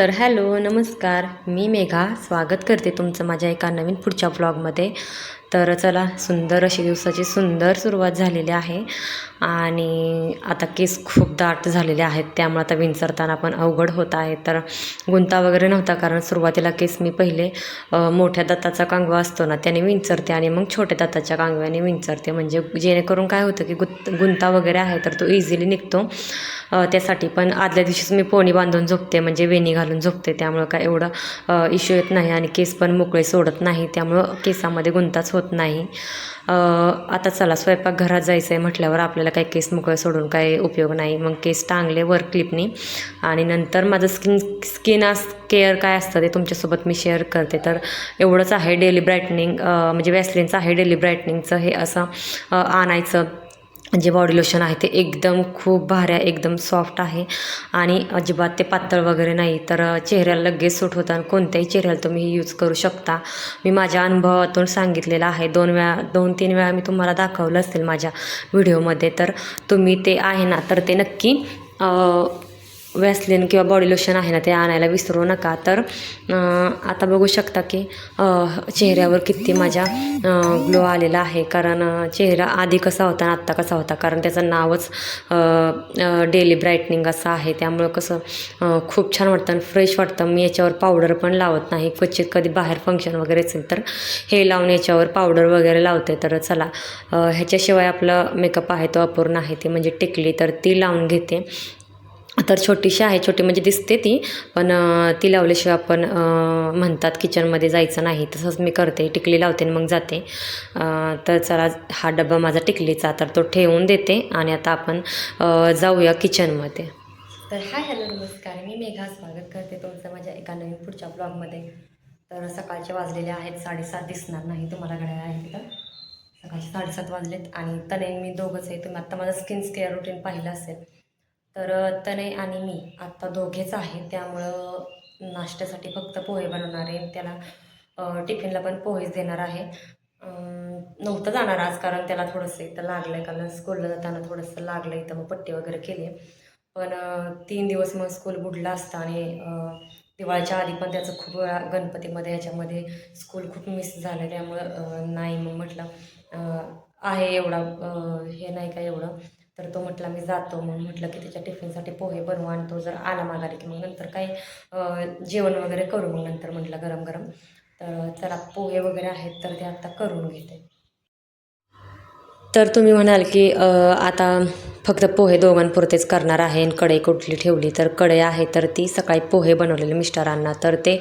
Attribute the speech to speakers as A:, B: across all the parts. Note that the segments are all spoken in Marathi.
A: तर हॅलो नमस्कार. मी मेघा. स्वागत करते तुमचं माझ्या एका नवीन पुढच्या ब्लॉगमध्ये तर चला सुंदर अशी दिवसाची सुंदर सुरुवात झालेली आहे. आणि आता केस खूप दाट झालेले आहेत त्यामुळे आता विंचरताना पण अवघड होत आहे. तर गुंता वगैरे नव्हता कारण सुरुवातीला केस मी पहिले मोठ्या दत्ताचा कांगवा असतो ना त्याने विंचरते आणि मग छोट्या दत्ताच्या कांगव्याने विंचरते. म्हणजे जेणेकरून काय होतं की गुत गुंता वगैरे आहे तर तो इझिली निघतो. त्यासाठी पण आदल्या दिवशीच मी पोणी बांधून झोपते म्हणजे वेणी घालून झोपते. त्यामुळं काय एवढं इश्यू येत नाही आणि केस पण मोकळे सोडत नाही. त्यामुळं केसामध्ये गुंताच होत होत नाही. आता चला स्वयंपाकघरात जायचं आहे म्हटल्यावर आपल्याला काही केस मोकळे सोडून काही उपयोग नाही. मग केस टांगले वर क्लिपनी आणि नंतर माझं स्किन स्किन आस केअर काय असतं ते तुमच्यासोबत मी शेअर करते. तर एवढंच आहे डेली ब्राईटनिंग म्हणजे वॅसलिनचं आहे डेली ब्राईटनिंगचं हे असं आणायचं. जे बॉडी लोशन आहे ते एकदम खूप भारी आहे एकदम सॉफ्ट आहे. आणि अजिबात ते पातळ वगैरे नाही तर चेहऱ्याला लगेच सूट होतं आणि कोणत्याही चेहऱ्याला तुम्ही यूज करू शकता. मी माझ्या अनुभवातून सांगितलेलं आहे. दोन वेळा दोन तीन वेळा मी तुम्हाला दाखवलं असेल माझ्या व्हिडिओमध्ये तर तुम्ही ते आहे ना तर ते नक्की वॅसलिन किंवा बॉडी लोशन आहे ना ते आणायला विसरू नका. तर आता बघू शकता की चेहऱ्यावर किती माझ्या ग्लो आलेला आहे. कारण चेहरा आधी कसा होता आणि आत्ता कसा होता? कारण त्याचं नावच डेली ब्राईटनिंग असं आहे. त्यामुळं कसं खूप छान वाटतं आणि फ्रेश वाटतं. मी याच्यावर पावडर पण लावत नाही. क्वचित कधी बाहेर फंक्शन वगैरे असेल तर हे लावून याच्यावर पावडर वगैरे लावते. तर चला ह्याच्याशिवाय आपलं मेकअप आहे तो अपूर्ण आहे. ती म्हणजे टिकली तर ती लावून घेते. तर छोटीशी आहे छोटी म्हणजे दिसते ती पण ती लावल्याशिवाय आपण म्हणतात किचनमध्ये जायचं नाही. तसंच मी करते टिकली लावते आणि मग जाते. तर चला हा डबा माझा टिकलीचा तर तो ठेवून देते आणि आता आपण जाऊया किचनमध्ये. तर हाय हॅलो नमस्कार. मी मेघा स्वागत करते तुमचं माझ्या एका नवीन पुढच्या ब्लॉगमध्ये. तर सकाळचे वाजलेले आहेत साडेसात दिसणार नाही तुम्हाला घड्याळ आहे तिथं. सकाळचे साडेसात वाजलेत आणि तने मी दोघंच आहे. तुम्ही आत्ता माझं स्किन केअर रुटीन पाहिलं असेल. तर तने आणि मी आत्ता दोघेच आहे त्यामुळं नाश्त्यासाठी फक्त पोहे बनवणार आहे. त्याला टिफिनला पण पोहेच देणार आहे. नव्हतं जाणार आज कारण त्याला थोडंसं इथं लागलं आहे कारण स्कूलला जाताना थोडंसं लागलं इथं मग पट्टी वगैरे केली पण तीन दिवस मग स्कूल बुडला असता आणि दिवाळीच्या आधी पण त्याचं खूप वेळा गणपतीमध्ये याच्यामध्ये स्कूल खूप मिस झालं. त्यामुळं नाही मग म्हटलं आहे एवढा हे नाही का एवढं. तर तो म्हटला मी जातो. मग म्हटलं की त्याच्या टिफिनसाठी पोहे बनवू आणि तो जर आला माघारी की मग नंतर काही जेवण वगैरे करू. मग नंतर म्हटलं गरम गरम तर चला पोहे वगैरे आहेत तर ते आत्ता करून घेते. तर तुम्ही म्हणाल की आता फक्त पोहे दोघांपुरतेच करणार आहे आणि कढई कुठली ठेवली तर कढई आहे तर ती सकाळी पोहे बनवलेले मिस्टरांना. तर ते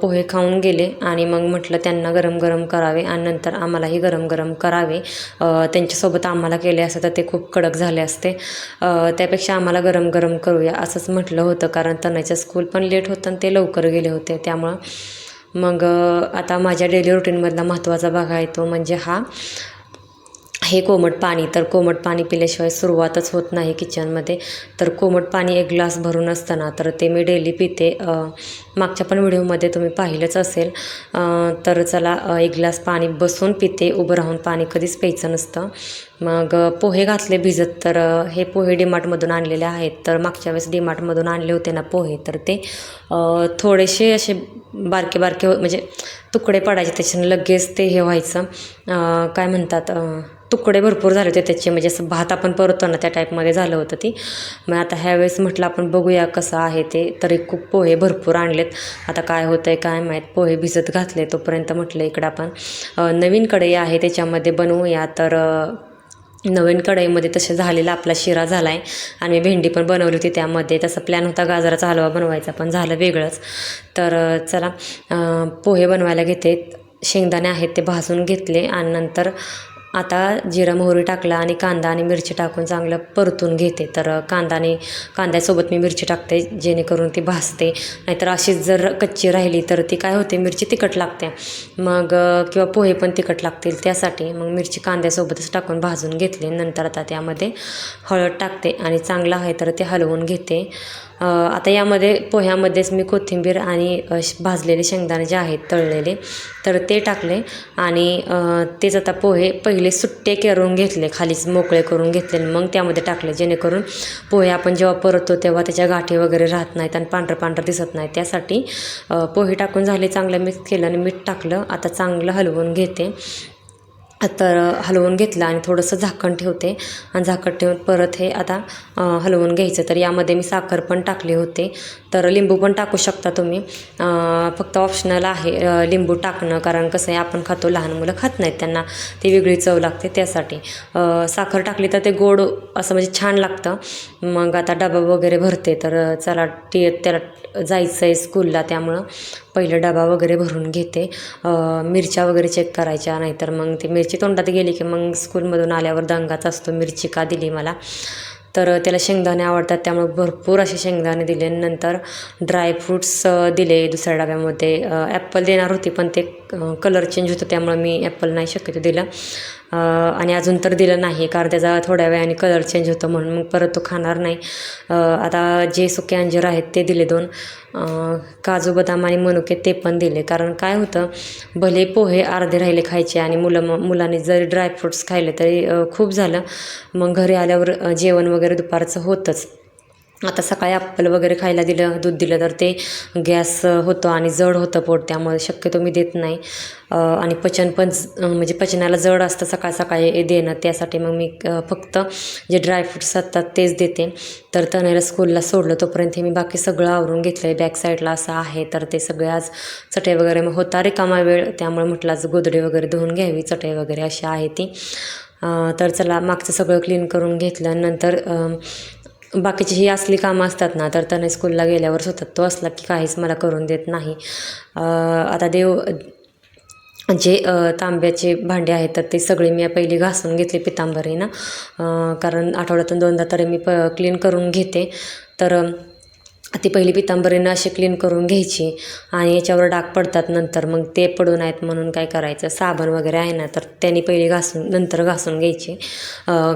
A: पोहे खाऊन गेले आणि मग म्हटलं त्यांना गरम गरम करावे आणि नंतर आम्हालाही गरम गरम करावे. त्यांच्यासोबत आम्हाला केले असते तर ते खूप कडक झाले असते. त्यापेक्षा आम्हाला गरम गरम करूया असंच म्हटलं होतं कारण तनयचं स्कूल पण लेट होतं आणि ते लवकर गेले होते. त्यामुळं मग आता माझ्या डेली रुटीनमधला महत्त्वाचा भाग आहे तो म्हणजे हा. हे कोमट पाणी तर कोमट पाणी पिल्याशिवाय सुरुवातच होत नाही किचनमध्ये तर कोमट पाणी एक ग्लास भरून असताना तर ते मी डेली पिते. मागच्या पण व्हिडिओमध्ये तुम्ही पाहिलंच असेल. तर चला एक ग्लास पाणी बसून पिते. उभं राहून पाणी कधीच प्यायचं नसतं. मग पोहे घातले भिजत तर हे पोहे डीमार्टमधून आणलेले आहेत. तर मागच्या वेळेस डीमार्टमधून आणले होते ना पोहे तर ते थोडेसे असे बारके बारके म्हणजे तुकडे पडायचे त्याच्यानं लगेच ते हे व्हायचं. काय म्हणतात तुकडे भरपूर झाले होते त्याचे म्हणजे असं भात आपण परतो ना त्या टाईपमध्ये झालं होतं ती. मग आता ह्यावेळेस म्हटलं आपण बघूया कसं आहे ते तरी खूप पोहे भरपूर आणलेत. आता काय होतं आहे काय माहीत पोहे भिजत घातले तोपर्यंत म्हटलं इकडं आपण नवीन कढई आहे त्याच्यामध्ये बनवूया. तर नवीन कढईमध्ये तसे झालेला आपला शिरा झाला आहे आणि भेंडी पण बनवली होती त्यामध्ये. तसा प्लॅन होता गाजराचा हलवा बनवायचा पण झालं वेगळंच. तर चला पोहे बनवायला घेते. शेंगदाणे आहेत ते भाजून घेतले आणि नंतर आता जिरा मोहरी टाकला आणि कांदा आणि मिरची टाकून चांगलं परतून घेते. तर कांदा आणि कांद्यासोबत मी मिरची टाकते जेणेकरून ती भाजते. नाहीतर अशीच जर कच्ची राहिली तर ती काय होते मिरची तिखट लागते. मग किंवा पोहे पण तिखट लागतील त्यासाठी. मग मिरची कांद्यासोबतच टाकून भाजून घेतली. नंतर आता त्यामध्ये हळद टाकते आणि चांगलं आहे तर ते हलवून घेते. आता यामध्ये पोह्यामध्येच मी कोथिंबीर आणि श- भाजलेले शेंगदाणे जे आहेत तळलेले तर ते टाकले आणि तेच आता पोहे पहिले सुट्टे करून घेतले खालीच मोकळे करून घेतले आणि मग त्यामध्ये टाकले जेणेकरून पोहे आपण जेव्हा परततो तेव्हा त्याच्या गाठी वगैरे राहत नाहीत आणि पांढरं पांढरं दिसत नाही त्यासाठी पोहे टाकून झाले चांगलं मिक्स केलं आणि मीठ टाकलं. आता चांगलं हलवून घेते. तर हलवून घेतलं आणि थोडंसं झाकण ठेवते. आणि झाकण ठेवून परत हे आता हलवून घ्यायचं. तर यामध्ये मी साखर पण टाकली होते. तर लिंबू पण टाकू शकता तुम्ही. फक्त ऑप्शनल आहे लिंबू टाकणं. कारण कसं आहे आपण खातो लहान मुलं खात नाहीत त्यांना. ती वेगळी चव लागते त्यासाठी. साखर टाकली तर ते गोड असं म्हणजे छान लागतं. मग आता डबा वगैरे भरते. तर चला टी त्याला जायचं आहे स्कूलला त्यामुळं. पहिलं डबा वगैरे भरून घेते. मिरच्या वगैरे चेक करायच्या नाहीतर मग ती मिरची तोंडात गेली की मग स्कूलमधून आल्यावर दंगाच असतो मिरची का दिली मला? तर त्याला शेंगदाणे आवडतात त्यामुळे भरपूर असे शेंगदाणे दिले. नंतर ड्रायफ्रूट्स दिले दुसऱ्या डब्यामध्ये. ॲप्पल देणार होती पण ते कलर चेंज होतं त्यामुळे मी ॲप्पल नाही शक्यतो दिलं. आणि अजून तर दिलं नाही कारण त्याचा थोड्या वेळाने कलर चेंज होतं म्हणून मग परत तो खाणार नाही. आता जे सुके अंजीर आहेत ते दिले दोन. काजू बदाम आणि मनुके ते पण दिले. कारण काय होतं भले पोहे अर्धे राहिले खायचे आणि मुलं मुलांनी जरी ड्रायफ्रुट्स खायले तरी खूप झालं. मग घरी आल्यावर जेवण वगैरे दुपारचं होतंच. आता सकाळी ॲप्पल वगैरे खायला दिलं दूध दिलं तर ते गॅस होतं आणि जड होतं पोट. त्यामुळे शक्यतो मी देत नाही. आणि पचन पण म्हणजे पचनाला जड असतं सकाळ सकाळी देणं. त्यासाठी मग मी फक्त जे ड्रायफ्रुट्स असतात तेच देते. तर तनेला स्कूलला सोडलं तोपर्यंत मी बाकी सगळं आवरून घेतलं आहे बॅक साईडला असं आहे तर ते सगळे आज चटई वगैरे मग होता रिकामा वेळ. त्यामुळे म्हटलं आज गोदडे वगैरे धुवून घ्यावी चटई वगैरे अशी आहे ती. तर चला मागचं सगळं क्लीन करून घेतलं. नंतर बाकीची ही असली कामं असतात ना तर त्याने स्कूलला गेल्यावर स्वतः तो असला की काहीच मला करून देत नाही. आता देव जे तांब्याचे भांडे आहेत तर ते सगळे मी पहिली घासून घेतले पितांबरीनं. कारण आठवड्यातून दोनदा तरी मी प क्लीन करून घेते. तर ती पहिली पितांबरीनं अशी क्लीन करून घ्यायची आणि याच्यावर डाग पडतात नंतर. मग ते पडू आहेत म्हणून काय करायचं? साबण वगैरे आहे ना तर त्यांनी पहिली घासून नंतर घासून घ्यायची.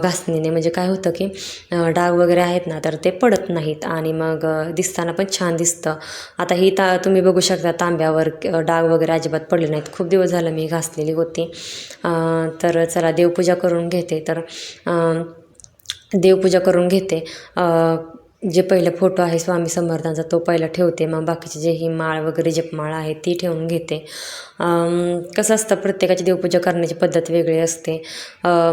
A: घासणीने. म्हणजे काय होतं की डाग वगैरे आहेत ना तर ते पडत नाहीत आणि मग दिसताना पण छान दिसतं. आता ही ता तुम्ही बघू शकता तांब्यावर डाग वगैरे अजिबात पडले नाहीत. खूप दिवस झालं मी घासलेली होती. तर चला देवपूजा करून घेते. तर देवपूजा करून घेते. जे पहिलं फोटो आहे स्वामी समर्थांचा तो पहिला ठेवते. मग बाकीचे जे ही माळ वगैरे जपमाळ आहे ती ठेवून घेते. कसं असतं प्रत्येकाची देवपूजा करण्याची पद्धत वेगळी असते.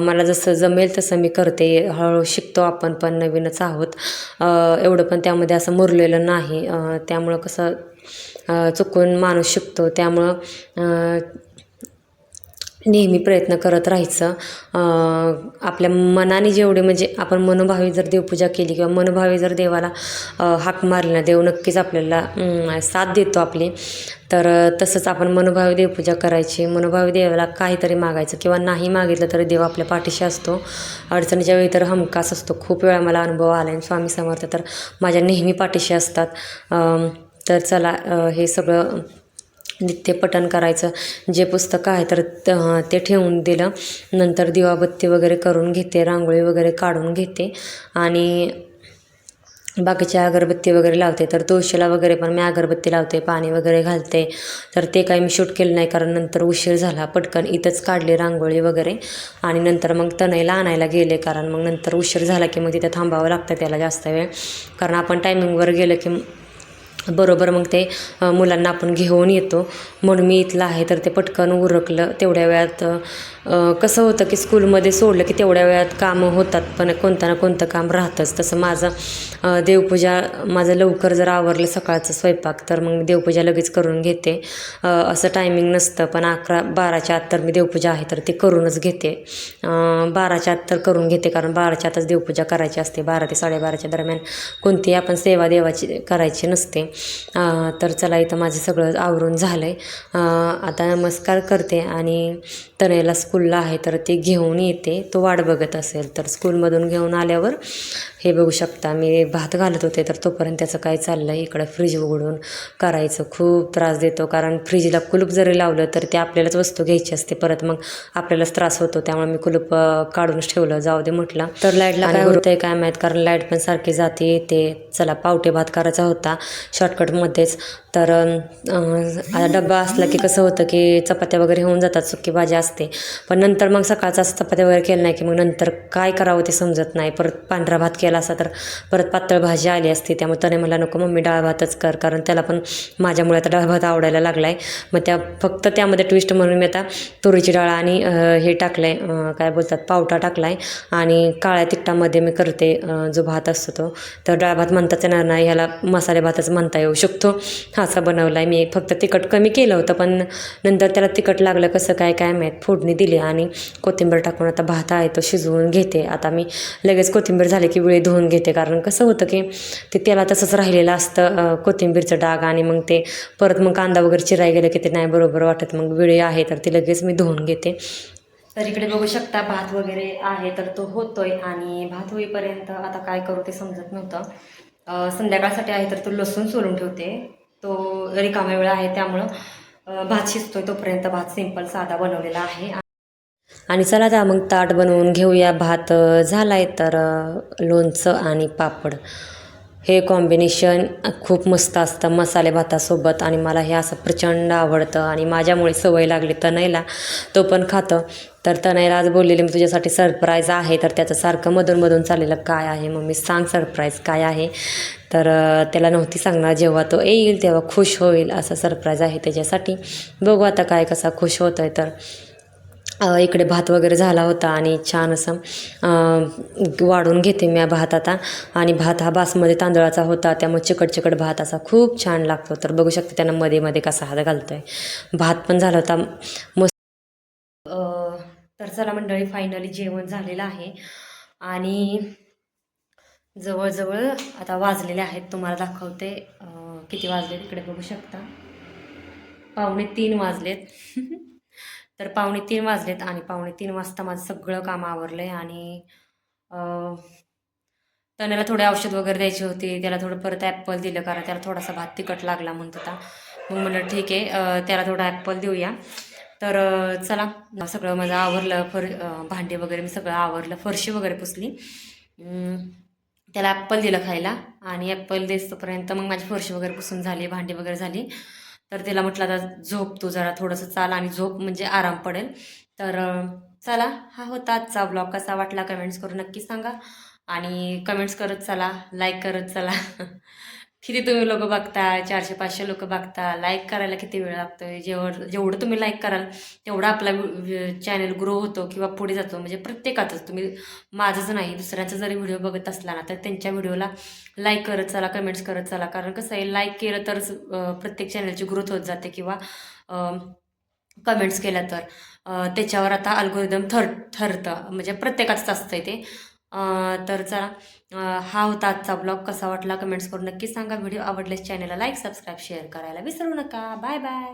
A: मला जसं जमेल तसं मी करते. हळूहळू शिकतो आपण पण नवीनच आहोत. एवढं पण त्यामध्ये असं मुरलेलं नाही. त्यामुळं कसं चुकून माणूस शिकतो. त्यामुळं नेहमी प्रयत्न करत राहायचं. आपल्या मनाने जेवढे म्हणजे आपण मनोभावी जर देवपूजा केली किंवा मनोभावी जर देवाला हाक मारली ना देव नक्कीच आपल्याला साथ देतो आपली. तर तसंच आपण मनोभावी देवपूजा करायची. मनोभावी देवाला काहीतरी मागायचं किंवा नाही मागितलं तरी देव आपल्या पाठीशी असतो. अडचणीच्या वेळी तर हमखास असतो. खूप वेळा मला अनुभव आला आहे स्वामी समर्थ तर माझ्या नेहमी पाठीशी असतात. तर चला हे सगळं नित्य पठण करायचं. जे पुस्तकं आहे तर त- ते ठेवून दिलं. नंतर दिवाबत्ती वगैरे करून घेते रांगोळी वगैरे काढून घेते. आणि बाकीच्या अगरबत्ती वगैरे लावते. तर तुळशीला वगैरे पण मी अगरबत्ती लावते पाणी वगैरे घालते. तर ते काही मी शूट केलं नाही कारण नंतर उशीर झाला. पटकन इथंच काढली रांगोळी वगैरे. आणि नंतर मग तनईला आणायला गेले कारण मग नंतर उशीर झाला की मग तिथं थांबावं लागतं त्याला जास्त वेळ. कारण आपण टायमिंगवर गेलं की बरोबर मग ते मुलांना आपण घेऊन येतो. म्हणून मी इथलं आहे तर ते पटकन उरकलं. तेवढ्या वेळात कसं होतं की स्कूलमध्ये सोडलं की तेवढ्या वेळात कामं होतात पण कोणतं ना कोणतं काम राहतंच. तसं माझं देवपूजा माझं लवकर जर आवरलं सकाळचं स्वयंपाक तर मग देवपूजा लगेच करून घेते. असं टायमिंग नसतं पण अकरा बाराच्या आत तर मी देवपूजा आहे तर ते करूनच घेते. बाराच्या आत तर करून घेते कारण बाराच्या आतच देवपूजा करायची असते. बारा ते साडेबाराच्या दरम्यान कोणतीही आपण सेवा देवाची करायची नसते. तर चला इथं माझं सगळं आवरून झालं आहे आता नमस्कार करते आणि तनयला स्कूलला आहे तर ते घेऊन येते. तो वाट बघत असेल तर स्कूलमधून घेऊन आल्यावर हे बघू शकता मी भात घालत होते तर तोपर्यंत त्याचं काय चाललं आहे इकडं फ्रीज उघडून करायचं. खूप त्रास देतो कारण फ्रीजला कुलूप जरी लावलं तर ते आपल्यालाच वस्तू घ्यायची असते. परत मग आपल्यालाच त्रास होतो त्यामुळे मी कुलूप काढूनच ठेवलं. जाऊ दे म्हटलं. तर लाईटला काय होतंय काय माहीत कारण लाइट पण सारखी जाते येते. चला पावटे भात करायचा होता. शॉर्टकटमध्येच तर आता डब्बा असला की कसं होतं की चपात्या वगैरे होऊन जातात सुकी भाजी असते. पण नंतर मग सकाळचा असं चपात्या वगैरे केलं नाही की मग नंतर काय करावं ते समजत नाही. परत पांढरा भात केला असता तर परत पातळ भाजी आली असती. त्यामुळे त्याने मला नको मम्मी डाळ भातच कर कारण त्याला पण माझ्यामुळे आता डाळ भात आवडायला लागला आहे मग त्या फक्त त्यामध्ये ट्विस्ट म्हणून मी आता तुरीची डाळ आणि हे टाकलं आहे काय बोलतात पावटा टाकला आहे आणि काळ्या तिखटामध्ये मी करते जो भात असतो तो. तर डाळ भात म्हणताच येणार नाही ह्याला मसाले भातच म्हणता येऊ शकतो. हा असा बनवला आहे मी फक्त तिखट कमी केलं होतं पण नंतर त्याला तिखट लागलं कसं काय काय माहीत. फोडणी दिली आणि कोथिंबीर टाकून आता भात आहे तो शिजवून घेते. आता मी लगेच कोथिंबीर झाली की वेळी धुवून घेते कारण कसं होतं की ते त्याला तसंच राहिलेलं असतं कोथिंबीरचं डाग आणि मग ते परत मग कांदा वगैरे चिराय गेलं की ते नाही बरोबर वाटत मग वेळी आहे तर ते लगेच मी धुवून घेते. तर इकडे बघू शकता भात वगैरे आहे तर तो होतोय आणि भात होईपर्यंत आता काय करू ते समजत नव्हतं. संध्याकाळसाठी आहे तर तो लसूण सोलून ठेवते. तो रिकामा वेळ आहे त्यामुळं भात शिजतोय तोपर्यंत भात सिंपल साधा बनवलेला आहे. आणि चला आता मग ताट बनवून घेऊया. भात झाला झालाय तर लोणचं आणि पापड. हे कॉम्बिनेशन खूप मस्त असतं मसाले भातासोबत आणि मला हे असं प्रचंड आवडतं आणि माझ्यामुळे सवय लागली तनयला तो पण खातं. तर तनयला बोललेले बोललेली मी तुझ्यासाठी सरप्राईज आहे. तर त्याचं सारखं मधून मधून चाललेलं काय आहे? मग मी सांग सरप्राईज काय आहे? तर त्याला नव्हती सांगणार जेव्हा तो येईल तेव्हा खुश होईल असं सरप्राईज आहे त्याच्यासाठी. बघू आता काय कसा खुश होतं आहे तर इकडे भात वगैरे झाला होता आणि छान असं वाढून घेते मी भात आता. आणि भात हा बासमती तांदळाचा होता त्यामुळे चिकट चिकट भात असा खूप छान लागतो. तर बघू शकते त्यांना मध्ये मध्ये कसा हात घालतोय. भात पण झाला होता मस्त तर चला मंडळी फायनली जेवण झालेलं आहे. आणि जवळजवळ आता वाजलेले आहेत. तुम्हाला दाखवते किती वाजले तिकडे बघू शकता. पावणे तीन वाजलेत. तर पावणे तीन वाजलेत आणि पावणे तीन वाजता माझं सगळं काम आवरलं आहे आणि अं, तण्याला थोडे औषध वगैरे द्यायची होती. त्याला थोडं परत ॲपल दिलं कारण त्याला थोडासा भात तिखट लागला म्हणत होता. मग म्हणलं ठीक आहे त्याला थोडं ॲपल देऊया. तर चला सगळं माझं आवरलं फर भांडे वगैरे मी सगळं आवरलं फरशी वगैरे पुसली. त्याला ॲप्पल दिलं खायला आणि ॲप्पल देसपर्यंत मग माझी फरशी वगैरे पुसून झाली भांडी वगैरे झाली. तर तिला म्हटलं आता झोप तू जरा थोडंसं चाल आणि झोप म्हणजे आराम पडेल. तर चला हा होता आजचा ब्लॉग कसा वाटला कमेंट्स करून नक्की सांगा आणि कमेंट्स करत चला लाईक करत चला. किती तुम्ही लोक बघता चारशे पाचशे लोक बघता लाईक करायला किती वेळ लागतोय? जेवढं जेवढं तुम्ही लाईक कराल तेवढा आपला चॅनल ग्रो होतो किंवा पुढे जातो. म्हणजे प्रत्येकाचंच. तुम्ही माझंच नाही दुसऱ्याचा जरी व्हिडिओ बघत असला ना तर त्यांच्या व्हिडिओला लाईक करत चला कमेंट्स करत चला. कारण कसं आहे लाईक केलं तरच प्रत्येक चॅनलची ग्रोथ होत जाते किंवा कमेंट्स केल्या तर. त्याच्यावर आता अल्गोरिदम थर ठरतं. म्हणजे प्रत्येकाचंच असतं ते. तर चला हा होता आजचा ब्लॉग. कसा वाटला कमेंट्स करून नक्की सांगा. व्हिडिओ आवडल्यास चॅनलला लाईक सबस्क्राईब शेअर करायला विसरू नका. Bye bye.